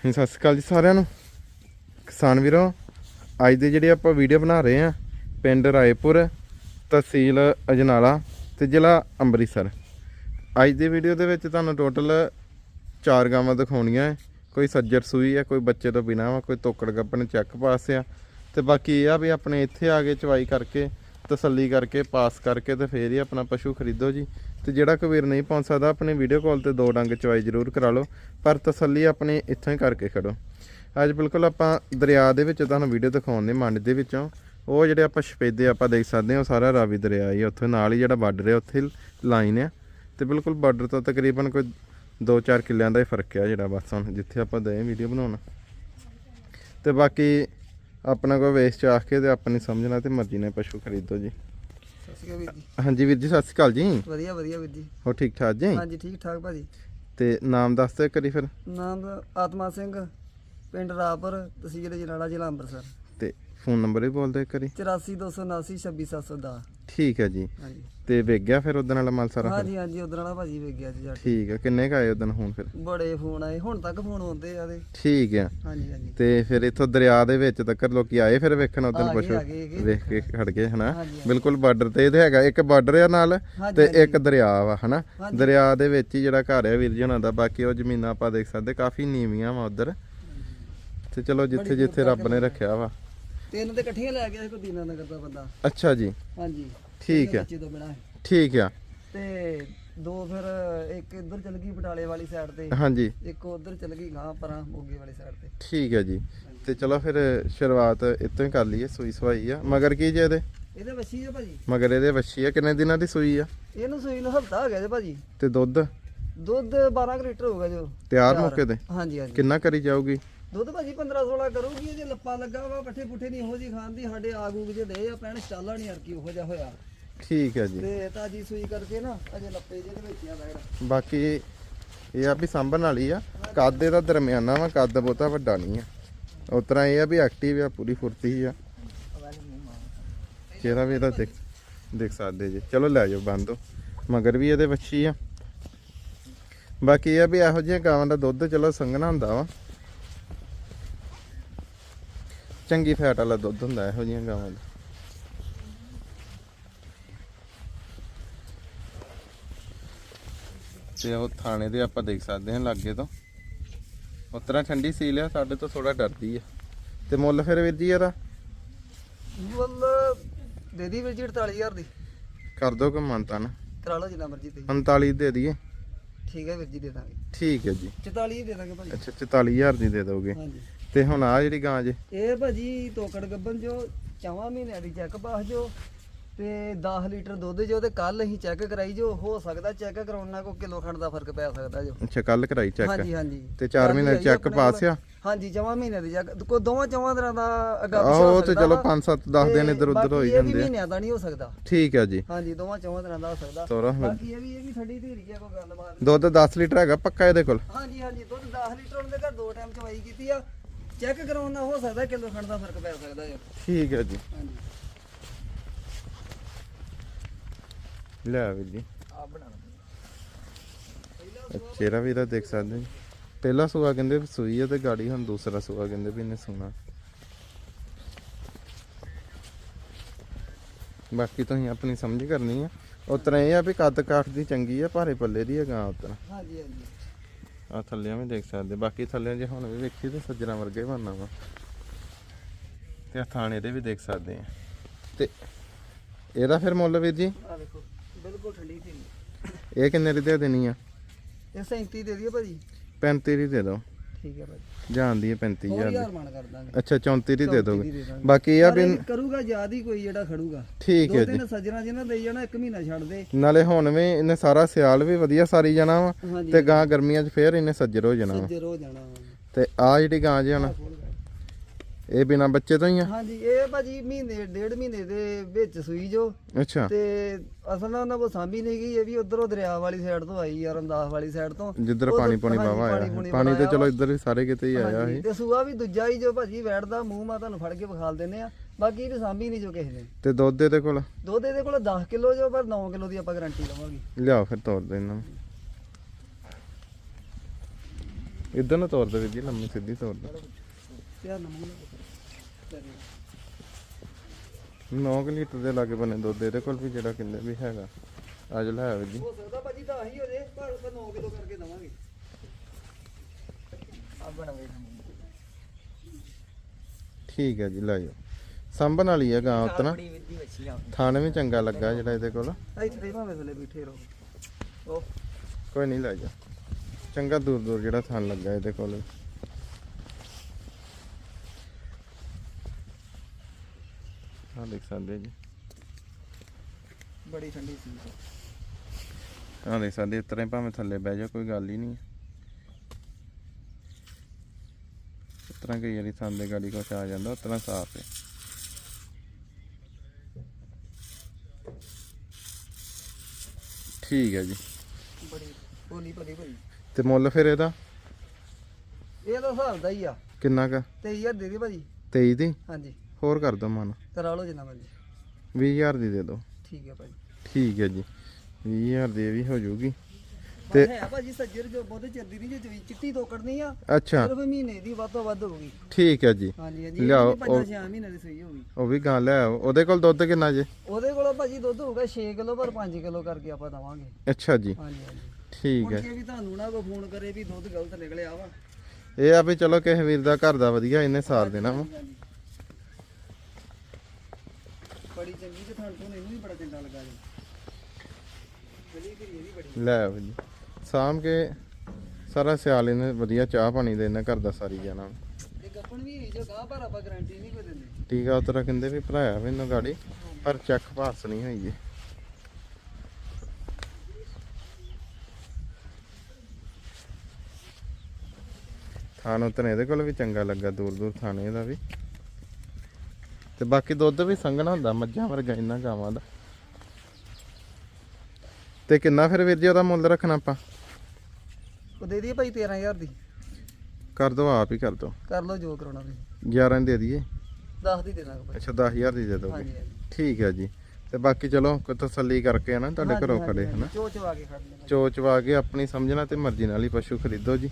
ਹਾਂਜੀ, ਸਤਿ ਸ਼੍ਰੀ ਅਕਾਲ ਜੀ ਸਾਰਿਆਂ ਨੂੰ। ਕਿਸਾਨ ਵੀਰੋ ਅੱਜ ਦੇ ਜਿਹੜੇ ਆਪਾਂ ਵੀਡੀਓ ਬਣਾ ਰਹੇ ਆ ਪਿੰਡ ਰਾਏਪੁਰ ਤਹਿਸੀਲ ਅਜਨਾਲਾ ਤੇ ਜ਼ਿਲ੍ਹਾ ਅੰਮ੍ਰਿਤਸਰ। ਅੱਜ ਦੀ ਵੀਡੀਓ ਦੇ ਵਿੱਚ ਤੁਹਾਨੂੰ ਟੋਟਲ ਚਾਰ ਗਾਵਾਂ ਦਿਖਾਉਣੀਆਂ ਕੋਈ ਸੱਜਰ ਸੂਈ ਆ ਕੋਈ ਬੱਚੇ ਤੋਂ ਬਿਨਾ ਵਾ ਕੋਈ ਤੋਕੜ ਗੱਪਣ ਚੈੱਕ ਪਾਸ ਆ। ਤੇ ਬਾਕੀ ਇਹ ਆ ਵੀ ਆਪਣੇ ਇੱਥੇ ਆ ਕੇ ਚਵਾਈ ਕਰਕੇ ਤਸੱਲੀ ਕਰਕੇ ਪਾਸ ਕਰਕੇ ਤੇ ਫੇਰ ਹੀ ਆਪਣਾ ਪਸ਼ੂ ਖਰੀਦੋ ਜੀ। ਤੇ ਜਿਹੜਾ ਕੋਈ ਵੀਰ ਨਹੀਂ ਪਹੁੰਚ ਸਕਦਾ ਆਪਣੀ ਵੀਡੀਓ ਕਾਲ ਤੇ ਦੋ ਡੰਗ ਚਵਾਈ ਜ਼ਰੂਰ ਕਰਾ ਲਓ ਪਰ ਤਸੱਲੀ ਆਪਣੀ ਇੱਥੋਂ ਹੀ ਕਰਕੇ ਖੜੋ। ਅੱਜ ਬਿਲਕੁਲ ਆਪਾਂ ਦਰਿਆ ਦੇ ਵਿੱਚ ਤੁਹਾਨੂੰ ਵੀਡੀਓ ਦਿਖਾਉਣ ਦੇ ਮੰਡ ਦੇ ਵਿੱਚੋਂ ਉਹ ਜਿਹੜੇ ਆਪਾਂ ਸ਼ਪੇਦੇ ਆਪਾਂ ਦੇਖ ਸਕਦੇ ਹਾਂ ਉਹ ਸਾਰਾ ਰਾਵੀ ਦਰਿਆ ਹੀ ਆ, ਉੱਥੇ ਨਾਲ ਹੀ ਜਿਹੜਾ ਬਾਰਡਰ ਹੈ ਉੱਥੇ ਲਾਈਨ ਆ। ਤੇ ਬਿਲਕੁਲ ਬਾਰਡਰ ਤੋਂ ਤਕਰੀਬਨ ਕੋਈ 2-4 ਕਿੱਲਿਆਂ ਦਾ ਹੀ ਫ਼ਰਕ ਆ ਜਿਹੜਾ ਬਸ ਹੁਣ ਜਿੱਥੇ ਆਪਾਂ ਦੇ ਵੀਡੀਓ ਬਣਾਉਣਾ। ਤੇ ਬਾਕੀ ਆਪਣਾ ਕੋਈ ਵੇਸ ਆਖ ਕੇ ਤੇ ਆਪਣੀ ਸਮਝਣਾ ਤੇ ਮਰਜ਼ੀ ਨਾਲ ਪਸ਼ੂ ਖਰੀਦੋ ਜੀ। ਸ਼੍ਰੀ ਅਕਾਲ ਵੀਰ ਜੀ। ਹਾਂਜੀ ਵੀਰ ਜੀ ਸਤਿ ਸ਼੍ਰੀ ਅਕਾਲ ਜੀ। ਵਧੀਆ ਵਧੀਆ ਵੀਰ ਜੀ। ਹੋ ਠੀਕ ਠਾਕ ਜੀ? ਹਾਂਜੀ ਠੀਕ ਠਾਕ ਭਾਜੀ। ਤੇ ਨਾਮ ਦੱਸ ਦਿਓ ਕਰੀ ਫਿਰ। ਨਾਮ ਆਤਮਾ ਸਿੰਘ ਪਿੰਡ ਰਾਪਰ ਤਹਿਸੀਲ ਜਨਾਲਾ ਜ਼ਿਲ੍ਹਾ ਅੰਮ੍ਰਿਤਸਰ। ਤੇ ਫੋਨ ਨੰਬਰ ਵੀ ਬੋਲ ਦਿਓ ਕਰੀ 84279 26710 ਠੀਕ ਹੈ ਜੀ ਹਾਂਜੀ ਤੇ ਵੇਖ ਗਿਆ ਫਿਰ ਉਦੋਂ ਵਾਲਾ ਮਾਲ ਸਾਰਾ? ਹਾਂਜੀ ਹਾਂਜੀ ਉਧਰ ਵਾਲਾ ਭਾਜੀ ਵੇਖ ਗਿਆ ਜੀ ਜਾ ਕੇ। ਠੀਕ ਹੈ ਕਿੰਨੇ ਕ ਆਏ ਉਦੋਂ ਹੁਣ ਫਿਰ ਬੜੇ ਫੋਨ ਆਏ ਹੁਣ ਤੱਕ ਫੋਨ ਆਉਂਦੇ ਆ ਦੇ ਠੀਕ ਹੈ ਹਾਂਜੀ ਹਾਂਜੀ ਤੇ ਫਿਰ ਇੱਥੋਂ ਦਰਿਆ ਦੇ ਵਿੱਚ ਤੱਕ ਲੋਕੀ ਆਏ ਫਿਰ ਵੇਖਣ ਉਦੋਂ ਆ ਗਏ, ਪਸ਼ੂ ਆ ਗਏ, ਆ ਗਏ। ਵੇਖ ਕੇ ਖੜ ਗਏ ਹਨਾ ਹਾਂਜੀ, ਹਾਂਜੀ। ਬਿਲਕੁਲ ਬਾਰਡਰ ਤੇ ਇਹਦੇ ਹੈਗਾ ਇੱਕ ਬਾਰਡਰ ਆ ਨਾਲ ਹਾਂਜੀ, ਤੇ। ਇੱਕ ਦਰਿਆ ਵਾ ਹਨਾ ਹਾਂਜੀ। ਦਰਿਆ ਦੇ ਵਿੱਚ ਹੀ ਜਿਹੜਾ ਘਰ ਹੈ ਵੀਰ ਜੀ ਹੁਣਾਂ ਦਾ ਬਾਕੀ ਉਹ ਜ਼ਮੀਨਾਂ ਆਪਾਂ ਦੇਖ ਸਕਦੇ ਕਾਫੀ ਨੀਵੀਆਂ ਵਾ ਉਧਰ ਤੇ ਚਲੋ ਜਿੱਥੇ ਜਿੱਥੇ ਰੱਬ ਨੇ ਰੱਖਿਆ ਵਾ ਤਿੰਨ ਤੇ ਇਕੱਠੀਆਂ ਲੈ ਗਿਆ ਕੋਈ ਦੀਨਾ ਨਗਰ ਦਾ ਬੰਦਾ। ਅੱਛਾ ਜੀ। ਹਾਂਜੀ। ਠੀਕ ਹੈ। ਬੱਚੇ ਤੋਂ ਬਿਨਾਂ ਠੀਕ ਆ। ਤੇ ਦੋ ਫਿਰ ਇੱਕ ਇੱਧਰ ਚਲ ਗਈ ਬਟਾਲੇ ਵਾਲੀ ਸਾਈਡ ਤੇ। ਹਾਂਜੀ। ਇੱਕ ਉਧਰ ਚਲ ਗਈ ਗਾਂ ਪਰਾਂ ਮੋਗੇ ਵਾਲੀ ਸਾਈਡ ਤੇ। ਠੀਕ ਹੈ ਜੀ। ਤੇ ਚਲੋ ਫਿਰ ਸ਼ੁਰੂਆਤ ਇੱਥੋਂ ਹੀ ਕਰ ਲਈਏ ਸੂਈ ਸਵਾਈ ਆ। ਮਗਰ ਕੀ ਜੇ ਇਹਦੇ? ਇਹਦੇ ਵੱਛੀ ਆ ਭਾਜੀ। ਮਗਰ ਇਹਦੇ ਵੱਛੀ ਆ। ਕਿੰਨੇ ਦਿਨਾਂ ਦੀ ਸੂਈ ਆ? ਇਹਨੂੰ ਸੂਈ ਨੂੰ ਹਫਤਾ ਹੋ ਗਿਆ ਜੀ ਭਾਜੀ। ਤੇ ਦੁੱਧ? ਦੁੱਧ 12 ਕੁ ਲੀਟਰ ਹੋਊਗਾ ਜੋ ਤਿਆਰ। ਮੌਕੇ ਤੇ? ਹਾਂਜੀ ਹਾਂਜੀ। ਕਿੰਨਾ ਕਰੀ ਜਾਊਗੀ? ਦੁੱਧ ਭਾਜੀ 15 16 ਕਰੂਗੀ ਜੇ ਲੱਪਾ ਲੱਗਾ ਵਾ ਪੱਠੇ ਪੁੱਠੇ ਨਹੀਂ ਇਹੋ ਜੀ ਖਾਣ ਦੀ ਸਾਡੇ ਆਗੂ ਜੇ ਦੇ ਆ ਪੈਣ ਸਟਾਲਾ ਨਹੀਂ ਯਾਰ ਕੀ ਉਹੋ ਜਿਹਾ ਹੋਇਆ। ਠੀਕ ਹੈ ਜੀ। ਤੇ ਤਾਜੀ ਸੂਈ ਕਰਕੇ ਨਾ ਅਜੇ ਲੱਪੇ ਜੇ ਦੇ ਵਿੱਚ ਆ ਬੈੜ ਬਾਕੀ ਇਹ ਆ ਵੀ ਸਾਂਭਣ ਵਾਲੀ ਆ ਕੱਦ ਇਹਦਾ ਦਰਮਿਆਨਾ ਵਾ ਕੱਦ ਬਹੁਤਾ ਵੱਡਾ ਨਹੀਂ ਆ। ਉਸ ਤਰ੍ਹਾਂ ਇਹ ਆ ਵੀ ਐਕਟਿਵ ਆ ਪੂਰੀ ਫੁਰਤੀ ਆ। ਚਿਹਰਾ ਵੀ ਇਹਦਾ ਦੇਖ ਦੇਖ ਸਕਦੇ ਜੀ। ਚਲੋ ਲੈ ਜਾਓ ਬੰਦੋ ਮਗਰ ਵੀ ਇਹਦੇ ਵੱਛੀ ਆ। ਬਾਕੀ ਇਹ ਆ ਵੀ ਇਹੋ ਜਿਹੀਆਂ ਗਾਵਾਂ ਦਾ ਦੁੱਧ ਚਲੋ ਸੰਘਣਾ ਹੁੰਦਾ ਵਾ। ਚੰਗੀ ਫੈਟ ਵਾਲਾ ਦੁੱਧ ਹੁੰਦਾ ਇਹੋ ਜਿਹੀਆਂ ਗਾਵਾਂ ਦਾ। ਤੇ ਉਹ ਥਾਣੇ ਦੇ ਆਪਾਂ ਦੇਖ ਸਕਦੇ ਹਾਂ ਲਾਗੇ ਤੋਂ। ਉਸ ਤਰ੍ਹਾਂ ਠੰਡੀ ਸੀਲ ਆ ਸਾਡੇ ਤੋਂ ਥੋੜਾ ਡਰਦੀ ਆ। ਤੇ ਮੁੱਲ ਫਿਰ ਵੀਰ ਜੀ ਇਹਦਾ? ਮੁੱਲ ਦੇ ਦੀ ਵੀਰ ਜੀ 48000 ਦੀ। ਕਰ ਦੋ ਕਿ ਮੰਨਤਾ ਨਾ। ਕਰਾ ਲਓ ਜਿੰਨਾ ਮਰਜ਼ੀ ਤੇ 39 ਦੇ ਦਈਏ। ਠੀਕ ਹੈ ਵੀਰ ਜੀ ਦੇ ਦਾਂਗੇ। ਠੀਕ ਹੈ ਜੀ। 44 ਦੇ ਦਾਂਗੇ ਭਾਜੀ। ਅੱਛਾ 44000 ਦੀ ਦੇ ਦੋਗੇ। ਹਾਂਜੀ। ਤੇ ਹੁਣ ਆ ਜਿਹੜੀ ਗਾਂ ਜੇ। ਇਹ ਭਾਜੀ ਤੋਕੜ ਗੱਬਨ ਜੋ ਚਵਾਂ ਮਹੀਨਿਆਂ ਦੀ ਚੈੱਕ ਪਾਸ ਜੋ ਤੇ 10 ਲੀਟਰ ਦੁੱਧ ਜੋ ਤੇ ਕੱਲ ਅਸੀਂ ਚੈੱਕ ਕਰਾਈ ਜੋ ਹੋ ਸਕਦਾ ਚੈੱਕ ਕਰਾਉਣ ਨਾਲ ਕੋਈ ਕਿਲੋ ਖੰਡ ਦਾ ਫ਼ਰਕ ਪੈ ਸਕਦਾ ਜੋ। ਅੱਛਾ ਕੱਲ ਕਰਾਈ ਚੈੱਕ ਹਾਂਜੀ ਹਾਂਜੀ। ਤੇ ਚਾਰ ਕੱਲ੍ਹ ਮਹੀਨੇ ਹੀ ਆਈ ਚੈੱਕ ਪਾਸ। ਆ? ਹਾਂਜੀ ਜਮਾ ਮਹੀਨੇ ਦੀ ਚੈੱਕ ਕੋ ਦੋਵਾਂ ਚਵਾਂ ਦਿਨਾਂ ਦਾ ਅੱਗਾ ਪਿੱਛਾ ਹੋ ਤੇ ਸਕਦਾ ਚਲੋ ਵਾ। 5 7 10 ਦਿਨ ਇੱਧਰ ਉੱਧਰ ਹੋ ਹੀ ਬਾਕੀ ਇਹ ਵੀ ਜਾਂਦੇ ਆ। ਮਹੀਨਿਆਂ ਦਾ ਨਹੀਂ ਹੋ ਸਕਦਾ। ਠੀਕ ਹੈ ਜੀ। ਹਾਂਜੀ ਦੋਵਾਂ ਚਵਾਂ ਦਿਨਾਂ ਦਾ ਹੋ ਸਕਦਾ। ਬਾਕੀ ਇਹ ਵੀ ਇਹ ਵੀ ਠੰਡੀ ਧੀਰੀ ਆ ਕੋਈ ਗੱਲਬਾਤ ਦੁੱਧ 10 ਲੀਟਰ ਹੈਗਾ ਪੱਕਾ ਇਹਦੇ ਕੋਲ? ਹਾਂਜੀ ਹਾਂਜੀ ਦੁੱਧ 10 ਲੀਟਰ ਉਹਦੇ ਘਰ ਦੋ ਟਾਈਮ ਚਵਾਈ ਕੀਤੀ ਆ। ਚੈੱਕ ਕਰਾਉਣ ਨਾਲ ਹੋ ਸਕਦਾ ਕਿਲੋ ਖੰਡ ਦਾ ਫ਼ਰਕ ਪੈ ਸਕਦਾ ਜੀ। ਠੀਕ ਹੈ ਜੀ। ਹਾਂਜੀ। ਲੈ ਵੀਰ ਜੀ। ਆ ਚਿਹਰਾ ਵੀ ਇਹਦਾ ਦੇਖ ਸਕਦੇ ਜੀ। ਪਹਿਲਾ ਸੂਆ ਕਹਿੰਦੇ ਵੀ ਸੂਈ ਹੈ ਤੇ ਗਾੜੀ ਹੁਣ ਦੂਸਰਾ ਸੂਆ ਕਹਿੰਦੇ ਵੀ ਇਹਨੇ ਸੂਣਾ। ਬਾਕੀ ਤੁਸੀਂ ਆਪਣੀ ਸਮਝ ਕਰਨੀ ਆ। ਉਸ ਤਰ੍ਹਾਂ ਇਹ ਆ ਵੀ ਕੱਦ ਕਾਠ ਦੀ ਚੰਗੀ ਆ ਭਾਰੇ ਪੱਲੇ ਦੀ ਆ ਗਾਂ ਉਸ ਤਰ੍ਹਾਂ ਹਾਂਜੀ ਹਾਂਜੀ। ਆ ਥੱਲਿਆਂ ਵੀ ਦੇਖ ਸਕਦੇ। ਬਾਕੀ ਥੱਲਿਆਂ ਜੇ ਹੁਣ ਵੀ ਵੇਖੀ ਤੇ ਸੱਜਣਾ ਵਰਗੇ ਬਣਨਾ ਵਾ। ਤੇ ਆ ਥਾਣੇ ਦੇ ਵੀ ਦੇਖ ਸਕਦੇ ਆ। ਤੇ ਇਹਦਾ ਫਿਰ ਮੁੱਲ ਵੀਰ ਜੀ? ਆ ਵੇਖੋ ਬਿਲਕੁਲ ਠੰਡੀ ਧੀਰੀ ਇਹ ਕਿੰਨੇ ਦੀ ਦੇ ਦੇਣੀ ਆ? ਇਹ 37 ਦੇ ਦਿਓ ਭਾਜੀ। 35 ਦੀ ਦੇ ਦਿਓ। ਠੀਕ ਹੈ ਭਾਜੀ। ਜਾਣਦੀ ਹੈ 35000 ਹੋਰ ਦੀ। ਯਾਰ ਮਨ ਕਰ ਦਾਂਗੇ। ਅੱਛਾ 34 ਦੀ ਦੇ 34 ਦੋਗੇ। ਦੀ ਦੇ ਦਾਂਗੇ। ਬਾਕੀ ਇਹ ਆ ਪਰ ਵੀ ਇਹ ਕਰੂਗਾ ਯਾਦ ਹੀ ਕੋਈ ਜਿਹੜਾ ਖੜੂਗਾ। ਠੀਕ ਹੈ ਦੋ ਜੀ। ਤਿੰਨ ਸੱਜਣਾ ਜਿਹਨਾਂ ਲਈ ਜਾਣਾ ਇੱਕ ਮਹੀਨਾ ਛੱਡ ਦੇ। ਨਾਲੇ ਹੁਣ ਵੀ ਇਹਨੇ ਸਾਰਾ ਸਿਆਲ ਵੀ ਵਧੀਆ ਸਾਰੀ ਜਾਣਾ ਵਾ ਹਾਂਜੀ। ਤੇ ਗਾਂ ਗਰਮੀਆਂ 'ਚ ਫੇਰ ਇਹਨੇ ਸੱਜਰ ਹੋ ਜਾਣਾ ਵਾ। ਸੱਜਰ ਹੋ ਜਾਣਾ ਤੇ ਆ ਜਿਹੜੀ ਗਾਂ ਜੀ ਹੁਣ। ਇਹ ਬਿਨਾ ਬੱਚੇ ਤੋਂ ਹੀ ਆ? ਹਾਂਜੀ ਇਹ ਭਾਜੀ ਮਹੀਨੇ ਡੇਢ ਮਹੀਨੇ ਦੇ ਵਿੱਚ ਸੂਈ ਜੋ। ਅੱਛਾ। ਤੇ ਅਸਲ ਨਾਲ ਉਹਨਾਂ ਕੋ ਸਾਂਭੀ ਨਹੀਂ ਗਈ ਇਹ ਵੀ ਉਧਰੋਂ ਦਰਿਆ ਵਾਲੀ ਸਾਈਡ ਤੋਂ ਆਈ ਆ ਰਮਦਾਸ ਵਾਲੀ ਸਾਈਡ ਤੋਂ। ਜਿੱਧਰ ਪਾਣੀ ਪਾਣੀ ਪਾਣੀ ਆਇਆ। ਪੂਣੀ ਤੇ ਚਲੋ ਇੱਧਰ ਵੀ ਸਾਰੇ ਕਿਤੇ ਹੀ ਆਇਆ ਸੀ ਤੇ ਸੂਆ ਵੀ ਦੂਜਾ ਹੀ ਜੋ ਭਾਜੀ ਵੈੜਦਾ ਮੂੰਹ ਮਾ ਤੁਹਾਨੂੰ ਫੜ ਕੇ ਵਿਖਾਲ ਦਿੰਨੇ ਆ। ਬਾਕੀ ਇਹ ਵੀ ਸਾਂਭੀ ਨਹੀਂ ਜੋ ਕਿਸੇ ਨੇ। ਤੇ ਦੁੱਧ ਇਹਦੇ ਕੋਲ? ਦੁੱਧ ਇਹਦੇ ਕੋਲ 10 ਕਿਲੋ ਜੋ ਪਰ 9 ਕਿਲੋ ਦੀ ਆਪਾਂ ਗਾਰੰਟੀ ਲਵਾਂਗੇ। ਲਿਆਓ ਫਿਰ ਤੋਰ ਦੇ ਇਹਨਾਂ ਨੂੰ। ਇਦਾਂ ਨਾ ਤੋਰ ਦੇ ਜੀ ਲੰਮੀ ਸਿੱਧੀ ਤੋਰ ਦੇ। ਧਿਆਨ ਨਾਲ ਮੰਗਣਾ 9 ਲੀਟਰ ਦੇ ਲਾਗੇ ਬੰਨੇ ਦੁੱਧ ਇਹਦੇ ਕੋਲ ਵੀ ਜਿਹੜਾ ਕਿੰਨੇ ਵੀ ਹੈਗਾ। ਅੱਜ ਲੈ ਆਓ ਜੀ। ਹੋ ਸਕਦਾ ਭਾਜੀ 10 ਹੀ ਹੋ ਜੇ ਪਰ ਆਪਾਂ 9 ਕਿਲੋ ਕਰਕੇ ਦਵਾਂਗੇ। ਆ ਬਣਾਵੇ ਠੀਕ ਹੈ ਜੀ ਲੈ ਜਾਓ ਸੰਭਣ ਵਾਲੀ ਹੈ ਗਾਂ ਉਤਨਾ। ਬੜੀ ਵਿੱਦੀ ਵੱਛੀ ਆ। ਥਾਣੇ ਵੀ ਚੰਗਾ ਲੱਗਾ ਜਿਹੜਾ ਇਹਦੇ ਕੋਲ। ਇੱਥੇ ਭਾਵੇਂ ਥੱਲੇ ਬੈਠੇ ਰਹੋ। ਉਹ ਕੋਈ ਨਹੀਂ ਲੈ ਜਾ ਚੰਗਾ ਦੂਰ ਦੂਰ ਜਿਹੜਾ ਥਾਣ ਲੱਗਾ ਇਹਦੇ ਕੋਲ। ਹਾਂ ਦੇਖ ਸਕਦੇ ਜੀ। ਬੜੀ ਠੰਡੀ ਸੀ। ਹਾਂ ਦੇਖ ਸਕਦੇ ਇਸ ਤਰ੍ਹਾਂ ਹੀ ਭਾਵੇਂ ਥੱਲੇ ਬਹਿ ਜਾ ਕੋਈ ਗੱਲ ਹੀ ਨਹੀਂ ਇਸ ਤਰ੍ਹਾਂ ਕਈ ਵਾਰੀ ਥਾਂ ਦੇ ਗਾੜੀ ਕੁਛ ਆ ਜਾਂਦਾ ਉਸ ਤਰ੍ਹਾਂ ਸਾਫ਼ ਹੈ। ਠੀਕ ਹੈ ਜੀ। ਬੜੀ ਬੋਲੀ ਭਲੀ ਭਾਈ ਤੇ ਮੁੱਲ ਫਿਰ ਇਹਦਾ? ਇਹ ਤਾਂ ਹਿਸਾਬ ਦਾ ਹੀ ਆ। ਕਿੰਨਾ ਕ? 23000 ਦੇ ਦੇ ਭਾਜੀ। 23 ਦੀ? ਹਾਂਜੀ। ਹੋਰ ਕਰ ਦੋ ਮਨ। ਕਰਾ ਲਓ ਜਿੰਨਾ ਮਰਜ਼ੀ। 20000 ਦੀ ਦੇ ਦਿਓ ਠੀਕ ਹੈ ਭਾਜੀ। ਠੀਕ ਹੈ ਜੀ। 20000 ਦੀ ਇਹ ਵੀ ਹੋ ਜਾਊਗੀ ਤੇ ਹੈ ਭਾਜੀ ਸੱਜਰ ਜੋ ਬਹੁਤੇ ਚਿਰਦੀ ਨਹੀਂ ਜੇ ਚਿੱਟੀ ਤੋਕੜਨੀ ਆ ਅੱਛਾ। ਸਿਰਫ ਮਹੀਨੇ ਦੀ ਵੱਧ ਤੋਂ ਵੱਧ ਹੋਊਗੀ। ਠੀਕ ਹੈ ਜੀ। ਹਾਂਜੀ ਹਾਂਜੀ ਲਿਆਓ, ਉਹ- ਛੇ ਮਹੀਨੇ ਦੀ ਸਹੀ ਹੋਊਗੀ। ਉਹ ਵੀ ਗਾਂ ਲੈ ਆਓ। ਉਹਦੇ ਕੋਲ ਦੁੱਧ ਕਿੰਨਾ ਜੇ? ਉਹਦੇ ਕੋਲ ਭਾਜੀ ਦੁੱਧ ਹੋਊਗਾ 6 ਕਿਲੋ ਪਰ 5 ਕਿਲੋ ਕਰਕੇ ਆਪਾਂ ਦਵਾਂਗੇ। ਅੱਛਾ ਜੀ। ਹਾਂਜੀ ਹਾਂਜੀ। ਠੀਕ ਮੁੜ ਹੈ। ਕੇ ਵੀ ਤੁਹਾਨੂੰ ਨਾ ਕੋਈ ਫੋਨ ਕਰੇ ਵੀ ਦੁੱਧ ਗਲਤ ਨਿਕਲਿਆ ਵਾ। ਇਹ ਆ ਵੀ ਚਲੋ ਕਿਸੇ ਵੀਰ ਦਾ ਘਰ ਦਾ ਵਧੀਆ ਇਹਨੇ ਸਾਰ ਦੇਣਾ ਵਾ। ਹਾਂਜੀ। ਬੜੀ ਚੰਗੀ ਤੇ ਤੁਹਾਨੂੰ ਤੋਂ ਇਹਨੂੰ ਵੀ ਬੜਾ ਚੰਗਾ ਲੱਗਾ ਜੀ। ਗਲੀ ਫਿਰ ਇਹ ਵੀ ਬੜੀ। ਲੈ ਆਓ ਜੀ। ਸਾਂਭ ਕੇ ਸਾਰਾ ਸਿਆਲ ਇਹਨੇ ਵਧੀਆ ਚਾਹ ਪਾਣੀ ਦੇ ਇਹਨਾਂ ਘਰ ਦਾ ਸਾਰੀ ਜਾਣਾ। ਇਹ ਗੱਪਣ ਵੀ ਜੋ ਗਾਹ ਪਰ ਆਪਾਂ ਗਾਰੰਟੀ ਨਹੀਂ ਕੋਈ ਦਿੰਦੇ। ਟੀਕਾ ਉਤਰਾ ਕਹਿੰਦੇ ਵੀ ਭਰਾਇਆ ਵੀ ਇਹਨੂੰ ਗਾੜੀ ਪਰ ਚੱਕ ਪਾਸ ਨਹੀਂ ਹੋਈ ਜੀ ਥਾਣ ਉਤਨੇ ਇਹਦੇ ਕੋਲ ਵੀ ਚੰਗਾ ਲੱਗਾ ਦੂਰ ਦੂਰ ਥਾਣੇ ਇਹਦਾ ਵੀ। ਤੇ ਬਾਕੀ ਦੁੱਧ ਵੀ ਸੰਘਣਾ ਹੁੰਦਾ ਮੱਝਾਂ ਵਰਗਾ ਇਹਨਾਂ ਗਾਵਾਂ ਦਾ। ਤੇ ਕਿੰਨਾ ਫਿਰ ਵੀਰ ਜੀ ਉਹਦਾ ਮੁੱਲ ਰੱਖਣਾ ਆਪਾਂ? ਉਹ ਦੇ ਦਈਏ ਭਾਈ 13000 ਦੀ। ਕਰ ਦੋ ਆਪ ਹੀ ਕਰ ਦੋ। ਕਰ ਲਓ ਜੋ ਕਰਾਉਣਾ ਤੁਸੀਂ। 11 ਦੇ ਦਈਏ? 10 ਦੀ ਦੇ ਦਾਂਗੇ ਭਾਈ। ਅੱਛਾ 10000 ਦੀ ਦੇ ਦੋਗੇ ਠੀਕ ਹੈ ਜੀ। ਤੇ ਬਾਕੀ ਚਲੋ ਕੋਈ ਤਸੱਲੀ ਕਰਕੇ ਹਨਾ ਤੁਹਾਡੇ ਘਰੋਂ ਖੜੇ। ਹਨਾ ਚੋ ਚਵਾ ਕੇ ਖੜ ਲੈਣਾ। ਚੋਚਵਾ ਕੇ ਆਪਣੀ ਸਮਝਣਾ ਤੇ ਮਰਜ਼ੀ ਨਾਲ ਹੀ ਪਸ਼ੂ ਖਰੀਦੋ ਜੀ।